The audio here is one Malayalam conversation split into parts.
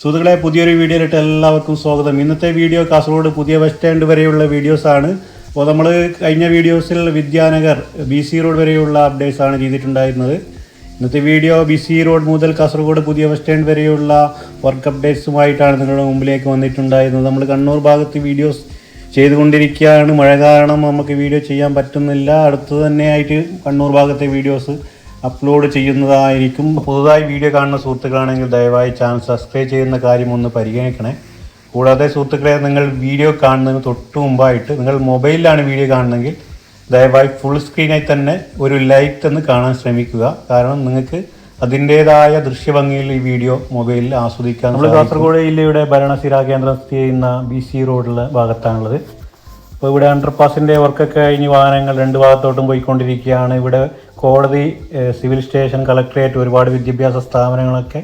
സുഹൃത്തുക്കളെ പുതിയൊരു വീഡിയോയിലിട്ട് എല്ലാവർക്കും സ്വാഗതം. ഇന്നത്തെ വീഡിയോ കാസർഗോഡ് പുതിയ ബസ് സ്റ്റാൻഡ് വരെയുള്ള വീഡിയോസാണ്. അപ്പോൾ നമ്മൾ കഴിഞ്ഞ വീഡിയോസിൽ വിദ്യാനഗർ ബി സി റോഡ് വരെയുള്ള അപ്ഡേറ്റ്സ് ആണ് ചെയ്തിട്ടുണ്ടായിരുന്നത്. ഇന്നത്തെ വീഡിയോ ബി സി റോഡ് മുതൽ കാസർഗോഡ് പുതിയ ബസ് സ്റ്റാൻഡ് വരെയുള്ള വർക്ക് അപ്ഡേറ്റ്സുമായിട്ടാണ് നിങ്ങളുടെ മുമ്പിലേക്ക് വന്നിട്ടുണ്ടായിരുന്നത്. നമ്മൾ കണ്ണൂർ ഭാഗത്ത് വീഡിയോസ് ചെയ്തുകൊണ്ടിരിക്കുകയാണ്. മഴ കാരണം നമുക്ക് വീഡിയോ ചെയ്യാൻ പറ്റുന്നില്ല. അടുത്ത് തന്നെയായിട്ട് കണ്ണൂർ ഭാഗത്തെ വീഡിയോസ് അപ്ലോഡ് ചെയ്യുന്നതായിരിക്കും. പുതുതായി വീഡിയോ കാണുന്ന സുഹൃത്തുക്കളാണെങ്കിൽ ദയവായി ചാനൽ സബ്സ്ക്രൈബ് ചെയ്യുന്ന കാര്യം ഒന്ന് പരിഗണിക്കണേ. കൂടാതെ സുഹൃത്തുക്കളെ നിങ്ങൾ വീഡിയോ കാണുന്നതിന് തൊട്ട് മുമ്പായിട്ട് നിങ്ങൾ മൊബൈലിലാണ് വീഡിയോ കാണുന്നതെങ്കിൽ ദയവായി ഫുൾ സ്ക്രീനായി തന്നെ ഒരു ലൈക്ക് എന്ന് കാണാൻ ശ്രമിക്കുക. കാരണം നിങ്ങൾക്ക് അതിന്റേതായ ദൃശ്യഭംഗിയിൽ ഈ വീഡിയോ മൊബൈലിൽ ആസ്വദിക്കാൻ നമ്മൾ കാസർഗോഡ് ജില്ലയുടെ ഭരണസിരാ കേന്ദ്രം സ്ഥിതി ചെയ്യുന്ന ബി സി റോഡിലെ ഭാഗത്താണുള്ളത്. അപ്പോൾ ഇവിടെ അണ്ടർപാസിന്റെ വർക്കൊക്കെ കഴിഞ്ഞ് വാഹനങ്ങൾ രണ്ട് ഭാഗത്തോട്ടും പോയിക്കൊണ്ടിരിക്കുകയാണ്. ഇവിടെ കോടതി സിവിൽ സ്റ്റേഷൻ കളക്ടറേറ്റ് ഒരുപാട് വിദ്യാഭ്യാസ സ്ഥാപനങ്ങളൊക്കെ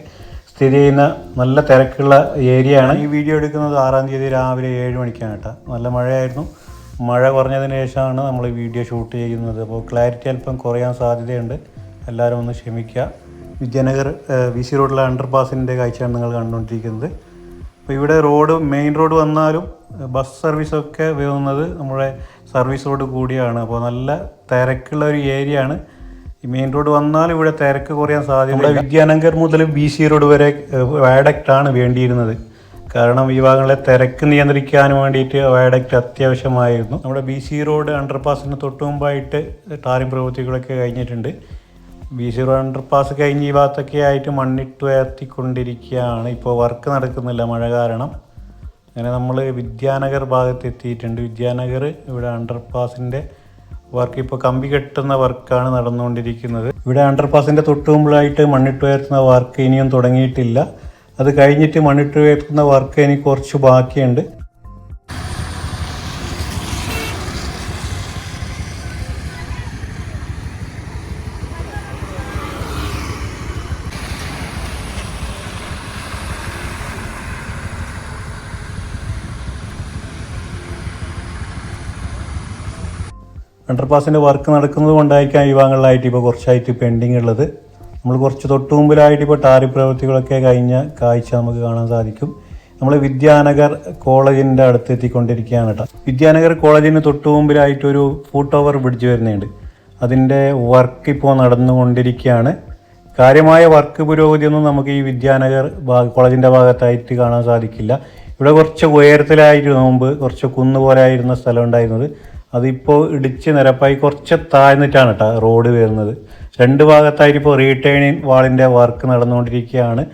സ്ഥിതി ചെയ്യുന്ന നല്ല തിരക്കുള്ള ഏരിയയാണ്. ഈ വീഡിയോ എടുക്കുന്നത് ആറാം തീയതി രാവിലെ ഏഴ് മണിക്കാണ് കേട്ടോ. നല്ല മഴയായിരുന്നു. മഴ കുറഞ്ഞതിന് ശേഷമാണ് നമ്മൾ ഈ വീഡിയോ ഷൂട്ട് ചെയ്യുന്നത്. അപ്പോൾ ക്ലാരിറ്റി അല്പം കുറയാൻ സാധ്യതയുണ്ട്. എല്ലാവരും ഒന്ന് ക്ഷമിക്കുക. വിജയനഗർ വി സി റോഡിലെ അണ്ടർപാസിന്റെ കാഴ്ചയാണ് നിങ്ങൾ കണ്ടുകൊണ്ടിരിക്കുന്നത്. അപ്പോൾ ഇവിടെ റോഡ് മെയിൻ റോഡ് വന്നാലും ബസ് സർവീസൊക്കെ വരുന്നത് നമ്മുടെ സർവീസ് റോഡ് കൂടിയാണ്. അപ്പോൾ നല്ല തിരക്കുള്ള ഒരു ഏരിയ ആണ് ഈ മെയിൻ റോഡ് വന്നാൽ ഇവിടെ തിരക്ക് കുറയാൻ സാധ്യത വിദ്യാനഗർ മുതൽ ബി സി റോഡ് വരെ വയഡക്റ്റ് ആണ് വേണ്ടിയിരുന്നത്. കാരണം ഈ ഭാഗങ്ങളെ തിരക്ക് നിയന്ത്രിക്കാൻ വേണ്ടിയിട്ട് വയഡക്റ്റ് അത്യാവശ്യമായിരുന്നു. നമ്മുടെ ബി സി റോഡ് അണ്ടർപാസിന് തൊട്ട് മുമ്പായിട്ട് ടാറിംഗ് പ്രവൃത്തികളൊക്കെ കഴിഞ്ഞിട്ടുണ്ട്. ബി സി റോഡ് അണ്ടർപാസ് കഴിഞ്ഞ് ഈ ഭാഗത്തൊക്കെ ആയിട്ട് മണ്ണിട്ട് ഉയർത്തിക്കൊണ്ടിരിക്കുകയാണ്. ഇപ്പോൾ വർക്ക് നടക്കുന്നില്ല മഴ കാരണം. അങ്ങനെ നമ്മൾ വിദ്യാനഗർ ഭാഗത്ത് എത്തിയിട്ടുണ്ട് വിദ്യാനഗർ ഇവിടെ അണ്ടർപാസിന്റെ വർക്ക് ഇപ്പോൾ കമ്പി കെട്ടുന്ന വർക്കാണ് നടന്നുകൊണ്ടിരിക്കുന്നത്. ഇവിടെ അണ്ടർപാസിന്റെ തൊട്ട് മുമ്പിലായിട്ട് മണ്ണിട്ട് ഉയർത്തുന്ന വർക്ക് ഇനിയും തുടങ്ങിയിട്ടില്ല. അത് കഴിഞ്ഞിട്ട് മണ്ണിട്ട് ഉയർത്തുന്ന വർക്ക് ഇനി കുറച്ച് ബാക്കിയുണ്ട്. അണ്ടർപാസിന്റെ വർക്ക് നടക്കുന്നത് കൊണ്ടായിരിക്കാം ഈ ഭാഗങ്ങളിലായിട്ട് ഇപ്പോൾ കുറച്ചായിട്ട് പെൻഡിങ് ഉള്ളത്. നമ്മൾ കുറച്ച് തൊട്ട് മുമ്പിലായിട്ട് ഇപ്പോൾ ടാരി പ്രവൃത്തികളൊക്കെ കഴിഞ്ഞ കാഴ്ച നമുക്ക് കാണാൻ സാധിക്കും. നമ്മൾ വിദ്യാനഗർ കോളേജിന്റെ അടുത്ത് എത്തിക്കൊണ്ടിരിക്കുകയാണ് കേട്ടോ. വിദ്യാനഗർ കോളേജിന് തൊട്ട് മുമ്പിലായിട്ട് ഒരു ഫൂട്ട് ഓവർ ബ്രിഡ്ജ് വരുന്നുണ്ട്. അതിന്റെ വർക്ക് ഇപ്പോൾ നടന്നുകൊണ്ടിരിക്കുകയാണ്. കാര്യമായ വർക്ക് പുരോഗതിയൊന്നും നമുക്ക് ഈ വിദ്യാനഗർ കോളേജിന്റെ ഭാഗത്തായിട്ട് കാണാൻ സാധിക്കില്ല. ഇവിടെ കുറച്ച് ഉയരത്തിലായിരുന്നു മുമ്പ് കുറച്ച് കുന്ന് ആയിരുന്ന സ്ഥലം ഉണ്ടായിരുന്നത്. അതിപ്പോൾ ഇടിച്ച് നിരപ്പായി കുറച്ച് താഴ്ന്നിട്ടാണ് കേട്ടോ റോഡ് വരുന്നത്. രണ്ട് ഭാഗത്തായിട്ട് ഇപ്പോൾ റീടേണിങ് വാളിന്റെ വർക്ക് നടന്നുകൊണ്ടിരിക്കുകയാണ്.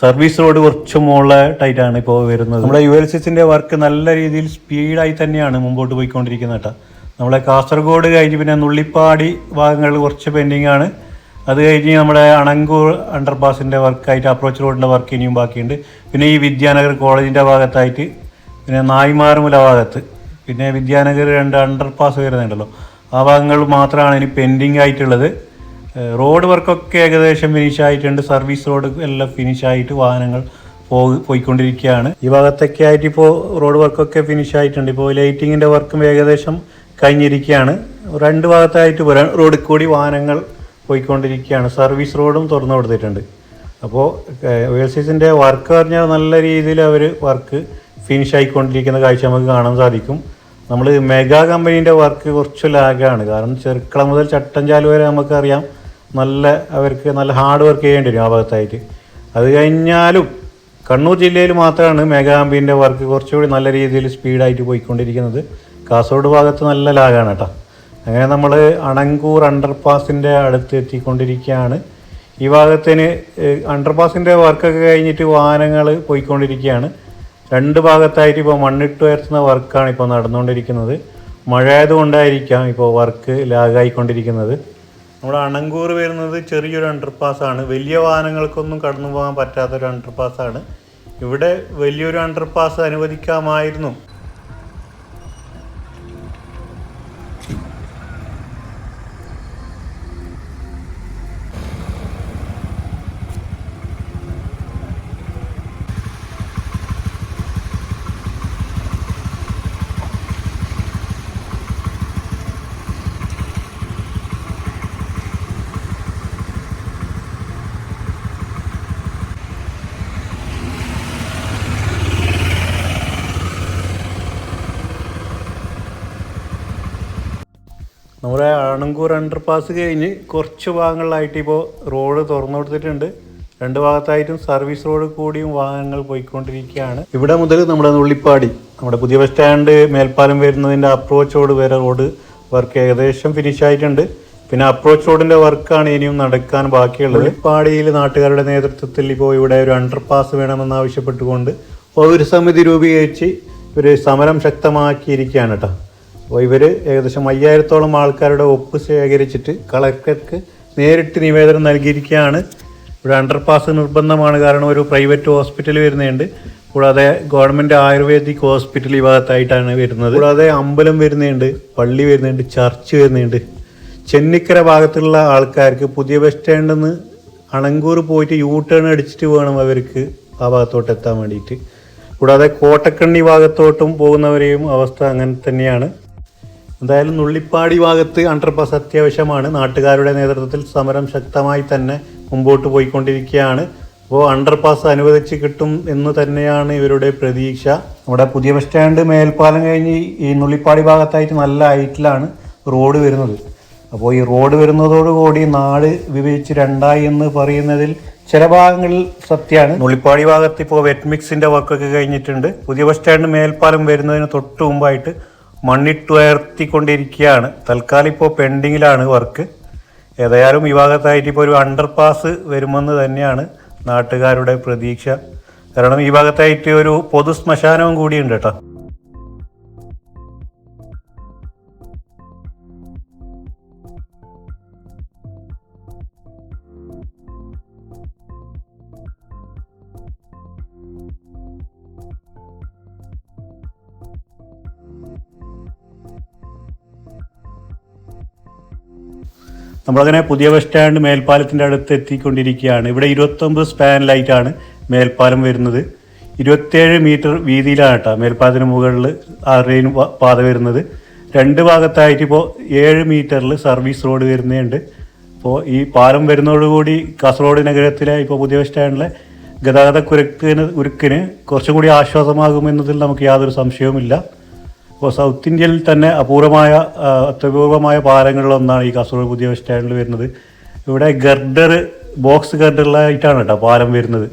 സർവീസ് റോഡ് കുറച്ച് മുകളിലായിട്ടാണ് ഇപ്പോൾ വരുന്നത്. നമ്മുടെ യു എൽ സിസിന്റെ വർക്ക് നല്ല രീതിയിൽ സ്പീഡായി തന്നെയാണ് മുമ്പോട്ട് പോയിക്കൊണ്ടിരിക്കുന്നത് കേട്ടോ നമ്മളെ കാസർഗോഡ് കഴിഞ്ഞ് പിന്നെ നുള്ളിപ്പാടി ഭാഗങ്ങളിൽ കുറച്ച് പെൻഡിങ് ആണ്. അത് കഴിഞ്ഞ് നമ്മുടെ അണങ്കൂർ അണ്ടർപാസിന്റെ വർക്കായിട്ട് അപ്രോച്ച് റോഡിന്റെ വർക്ക് ഇനിയും ബാക്കിയുണ്ട്. പിന്നെ ഈ വിദ്യാനഗർ കോളേജിന്റെ ഭാഗത്തായിട്ട് പിന്നെ നായ്മാറുമുല ഭാഗത്ത്. പിന്നെ വിദ്യാനഗർ രണ്ട് അണ്ടർ പാസ് വരുന്നുണ്ടല്ലോ. ആ ഭാഗങ്ങൾ മാത്രമാണ് ഇനി പെൻഡിങ് ആയിട്ടുള്ളത്. റോഡ് വർക്കൊക്കെ ഏകദേശം ഫിനിഷ് ആയിട്ടുണ്ട്. സർവീസ് റോഡ് എല്ലാം ഫിനിഷ് ആയിട്ട് വാഹനങ്ങൾ പോയി പോയിക്കൊണ്ടിരിക്കുകയാണ്. ഈ ഭാഗത്തൊക്കെ ആയിട്ട് ഇപ്പോൾ റോഡ് വർക്കൊക്കെ ഫിനിഷ് ആയിട്ടുണ്ട്. ഇപ്പോൾ ലൈറ്റിങ്ങിന്റെ വർക്കും ഏകദേശം കഴിഞ്ഞിരിക്കുകയാണ്. രണ്ട് ഭാഗത്തായിട്ട് റോഡിൽ കൂടി വാഹനങ്ങൾ പോയിക്കൊണ്ടിരിക്കുകയാണ്. സർവീസ് റോഡും തുറന്നു കൊടുത്തിട്ടുണ്ട്. അപ്പോൾ വേഴ്സീസിന്റെ വർക്ക് പറഞ്ഞാൽ നല്ല രീതിയിൽ അവർ വർക്ക് ഫിനിഷ് ആയിക്കൊണ്ടിരിക്കുന്ന കാഴ്ച നമുക്ക് കാണാൻ സാധിക്കും. നമ്മൾ മെഗാ കമ്പനീന്റെ വർക്ക് കുറച്ച് ലാഗാണ് കാരണം ചെറുക്കള മുതൽ ചട്ടഞ്ചാൽ വരെ നമുക്കറിയാം നല്ല അവർക്ക് നല്ല ഹാർഡ് വർക്ക് ചെയ്യേണ്ടി വരും ആ ഭാഗത്തായിട്ട്. അത് കഴിഞ്ഞാലും കണ്ണൂർ ജില്ലയിൽ മാത്രമാണ് മെഗാ കമ്പനീന്റെ വർക്ക് കുറച്ചുകൂടി നല്ല രീതിയിൽ സ്പീഡായിട്ട് പോയിക്കൊണ്ടിരിക്കുന്നത്. കാസർഗോഡ് ഭാഗത്ത് നല്ല ലാഗാണ് കേട്ടോ. അങ്ങനെ നമ്മൾ അണങ്കൂർ അണ്ടർപാസിന്റെ അടുത്ത് എത്തിക്കൊണ്ടിരിക്കുകയാണ്. ഈ ഭാഗത്തിന് അണ്ടർപാസിന്റെ വർക്കൊക്കെ കഴിഞ്ഞിട്ട് വാഹനങ്ങൾ പോയിക്കൊണ്ടിരിക്കുകയാണ്. രണ്ട് ഭാഗത്തായിട്ട് ഇപ്പോൾ മണ്ണിട്ട് ഉയർത്തുന്ന വർക്കാണ് ഇപ്പോൾ നടന്നുകൊണ്ടിരിക്കുന്നത്. മഴ ആയതുകൊണ്ടായിരിക്കാം ഇപ്പോൾ വർക്ക് ലാഗായിക്കൊണ്ടിരിക്കുന്നത്. നമ്മുടെ അണങ്കൂർ വരുന്നത് ചെറിയൊരു അണ്ടർപാസ് ആണ് വലിയ വാഹനങ്ങൾക്കൊന്നും കടന്നു പോകാൻ പറ്റാത്തൊരു അണ്ടർപാസ് ആണ് ഇവിടെ വലിയൊരു അണ്ടർപാസ് അനുവദിക്കാമായിരുന്നു. നമ്മുടെ ആണങ്കൂർ അണ്ടർപാസ് കഴിഞ്ഞ് കുറച്ച് ഭാഗങ്ങളിലായിട്ട് ഇപ്പോൾ റോഡ് തുറന്നു കൊടുത്തിട്ടുണ്ട്. രണ്ട് ഭാഗത്തായിട്ടും സർവീസ് റോഡ് കൂടിയും വാഹനങ്ങൾ പോയിക്കൊണ്ടിരിക്കുകയാണ്. ഇവിടെ മുതൽ നമ്മുടെ നുള്ളിപ്പാടി നമ്മുടെ പുതിയ ബസ് സ്റ്റാൻഡ് മേൽപ്പാലം വരുന്നതിന്റെ അപ്രോച്ച് റോഡ് വരെ റോഡ് വർക്ക് ഏകദേശം ഫിനിഷ് ആയിട്ടുണ്ട്. പിന്നെ അപ്രോച്ച് റോഡിന്റെ വർക്കാണ് ഇനിയും നടക്കാൻ ബാക്കിയുള്ളത്. നുള്ളിപ്പാടിയിൽ നാട്ടുകാരുടെ നേതൃത്വത്തിൽ ഇപ്പോൾ ഇവിടെ ഒരു അണ്ടർപാസ് വേണമെന്ന് ആവശ്യപ്പെട്ടുകൊണ്ട് സമിതി രൂപീകരിച്ച് ഒരു സമരം ശക്തമാക്കിയിരിക്കുകയാണ് കേട്ടോ. അപ്പോൾ ഇവർ ഏകദേശം അയ്യായിരത്തോളം ആൾക്കാരുടെ ഒപ്പ് ശേഖരിച്ചിട്ട് കളക്ടർക്ക് നേരിട്ട് നിവേദനം നൽകിയിരിക്കുകയാണ്. ഇവിടെ അണ്ടർപാസ് നിർബന്ധമാണ്. കാരണം ഒരു പ്രൈവറ്റ് ഹോസ്പിറ്റൽ വരുന്നുണ്ട് കൂടാതെ ഗവൺമെന്റ് ആയുർവേദിക് ഹോസ്പിറ്റൽ ഈ ഭാഗത്തായിട്ടാണ് വരുന്നത്. കൂടാതെ അമ്പലം വരുന്നുണ്ട് പള്ളി വരുന്നുണ്ട് ചർച്ച് വരുന്നുണ്ട് ചെന്നിക്കര ഭാഗത്തുള്ള ആൾക്കാർക്ക് പുതിയ ബസ് സ്റ്റാൻഡിൽ നിന്ന് അണങ്കൂർ പോയിട്ട് യൂ ടേൺ അടിച്ചിട്ട് വേണം അവർക്ക് ആ ഭാഗത്തോട്ട് എത്താൻ വേണ്ടിയിട്ട്. കൂടാതെ കോട്ടക്കണ്ണി ഭാഗത്തോട്ടും പോകുന്നവരെയും അവസ്ഥ അങ്ങനെ തന്നെയാണ്. എന്തായാലും നുള്ളിപ്പാടി ഭാഗത്ത് അണ്ടർപാസ് അത്യാവശ്യമാണ്. നാട്ടുകാരുടെ നേതൃത്വത്തിൽ സമരം ശക്തമായി തന്നെ മുമ്പോട്ട് പോയിക്കൊണ്ടിരിക്കുകയാണ്. അപ്പോൾ അണ്ടർപാസ് അനുവദിച്ച് കിട്ടും എന്ന് തന്നെയാണ് ഇവരുടെ പ്രതീക്ഷ. നമ്മുടെ പുതിയ ബസ് സ്റ്റാൻഡ് മേൽപ്പാലം കഴിഞ്ഞ് ഈ നുള്ളിപ്പാടി ഭാഗത്തായിട്ട് നല്ല ഹൈറ്റിലാണ് റോഡ് വരുന്നത്. അപ്പോൾ ഈ റോഡ് വരുന്നതോടുകൂടി നാട് വിഭജിച്ച് രണ്ടായി എന്ന് പറയുന്നതിൽ ചില ഭാഗങ്ങളിൽ സത്യമാണ്. നുള്ളിപ്പാടി ഭാഗത്ത് ഇപ്പോൾ വെറ്റ് മിക്സിന്റെ വർക്കൊക്കെ കഴിഞ്ഞിട്ടുണ്ട്. പുതിയ ബസ് സ്റ്റാൻഡ് മേൽപ്പാലം വരുന്നതിന് തൊട്ട് മുമ്പായിട്ട് മണ്ണിട്ടുയർത്തിക്കൊണ്ടിരിക്കുകയാണ്. തൽക്കാലം ഇപ്പോൾ പെൻഡിങ്ങിലാണ് വർക്ക്. ഏതായാലും ഈ ഭാഗത്തായിട്ട് ഇപ്പോൾ ഒരു അണ്ടർ പാസ് വരുമെന്ന് തന്നെയാണ് നാട്ടുകാരുടെ പ്രതീക്ഷ. കാരണം ഈ ഭാഗത്തായിട്ട് ഒരു പൊതു ശ്മശാനവും കൂടിയുണ്ട് കേട്ടോ. നമ്മളങ്ങനെ പുതിയ ബസ് സ്റ്റാൻഡ് മേൽപ്പാലത്തിന്റെ അടുത്ത് എത്തിക്കൊണ്ടിരിക്കുകയാണ്. ഇവിടെ ഇരുപത്തൊമ്പത് സ്പാൻ ലൈറ്റാണ് മേൽപ്പാലം വരുന്നത്. ഇരുപത്തേഴ് മീറ്റർ വീതിയിലാണ് കേട്ടോ മേൽപ്പാലത്തിന് മുകളിൽ ആറേനും പാത വരുന്നത്. രണ്ട് ഭാഗത്തായിട്ട് ഇപ്പോൾ ഏഴ് മീറ്ററിൽ സർവീസ് റോഡ് വരുന്നുണ്ട്. അപ്പോൾ ഈ പാലം വരുന്നതോടുകൂടി കാസർഗോഡ് നഗരത്തിലെ ഇപ്പോൾ പുതിയ ബസ് സ്റ്റാൻഡിലെ ഗതാഗത കുരുക്കിന് കുറച്ചും കൂടി ആശ്വാസമാകുമെന്നതിൽ നമുക്ക് യാതൊരു സംശയവുമില്ല. ഇപ്പോൾ സൗത്ത് ഇന്ത്യയിൽ തന്നെ അപൂർവമായ അത്യപൂർവമായ പാലങ്ങളിലൊന്നാണ് ഈ കാസർഗോഡ് പുതിയ ബസ് സ്റ്റാൻഡിൽ വരുന്നത്. ഇവിടെ ഗർഡർ ബോക്സ് ഗർഡറിലായിട്ടാണ് കേട്ടോ പാലം വരുന്നത്.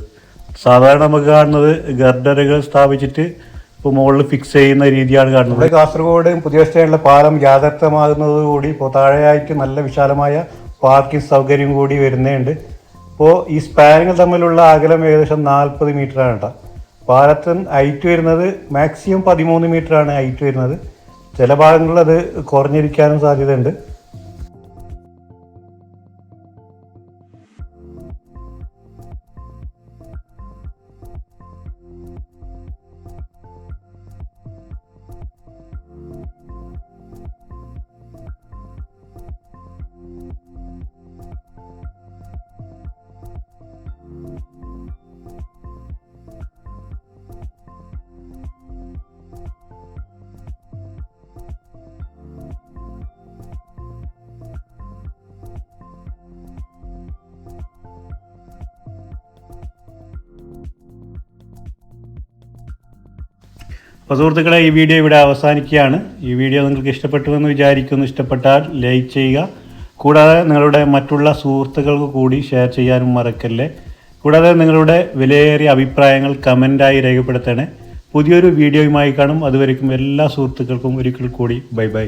സാധാരണ നമുക്ക് കാണുന്നത് ഗർഡറുകൾ സ്ഥാപിച്ചിട്ട് ഇപ്പോൾ മുകളിൽ ഫിക്സ് ചെയ്യുന്ന രീതിയാണ് കാണുന്നത്. ഇവിടെ കാസർഗോഡ് പുതിയ ബസ് സ്റ്റാൻഡിലെ പാലം യാഥാർത്ഥ്യമാകുന്നതോടുകൂടി ഇപ്പോൾ താഴെയായിട്ട് നല്ല വിശാലമായ പാർക്കിംഗ് സൗകര്യം കൂടി വരുന്നുണ്ട് ഇപ്പോൾ ഈ സ്പാനുകൾ തമ്മിലുള്ള അകലം ഏകദേശം നാൽപ്പത് മീറ്ററാണ് കേട്ടോ. പാലത്തിന് ഹൈറ്റ് വരുന്നത് മാക്സിമം പതിമൂന്ന് മീറ്ററാണ് ഹൈറ്റ് വരുന്നത്. ചില ഭാഗങ്ങളിൽ അത് കുറഞ്ഞിരിക്കാനും സാധ്യതയുണ്ട്. അപ്പോൾ സുഹൃത്തുക്കളെ ഈ വീഡിയോ ഇവിടെ അവസാനിക്കുകയാണ്. ഈ വീഡിയോ നിങ്ങൾക്ക് ഇഷ്ടപ്പെട്ടുവെന്ന് വിചാരിക്കുന്നു. ഇഷ്ടപ്പെട്ടാൽ ലൈക്ക് ചെയ്യുക. കൂടാതെ നിങ്ങളുടെ മറ്റുള്ള സുഹൃത്തുക്കൾക്ക് കൂടി ഷെയർ ചെയ്യാനും മറക്കല്ലേ. കൂടാതെ നിങ്ങളുടെ വിലയേറിയ അഭിപ്രായങ്ങൾ കമന്റായി രേഖപ്പെടുത്തണേ. പുതിയൊരു വീഡിയോയുമായി കാണും. അതുവരേക്കും എല്ലാ സുഹൃത്തുക്കൾക്കും ഒരിക്കൽ കൂടി ബൈ ബൈ.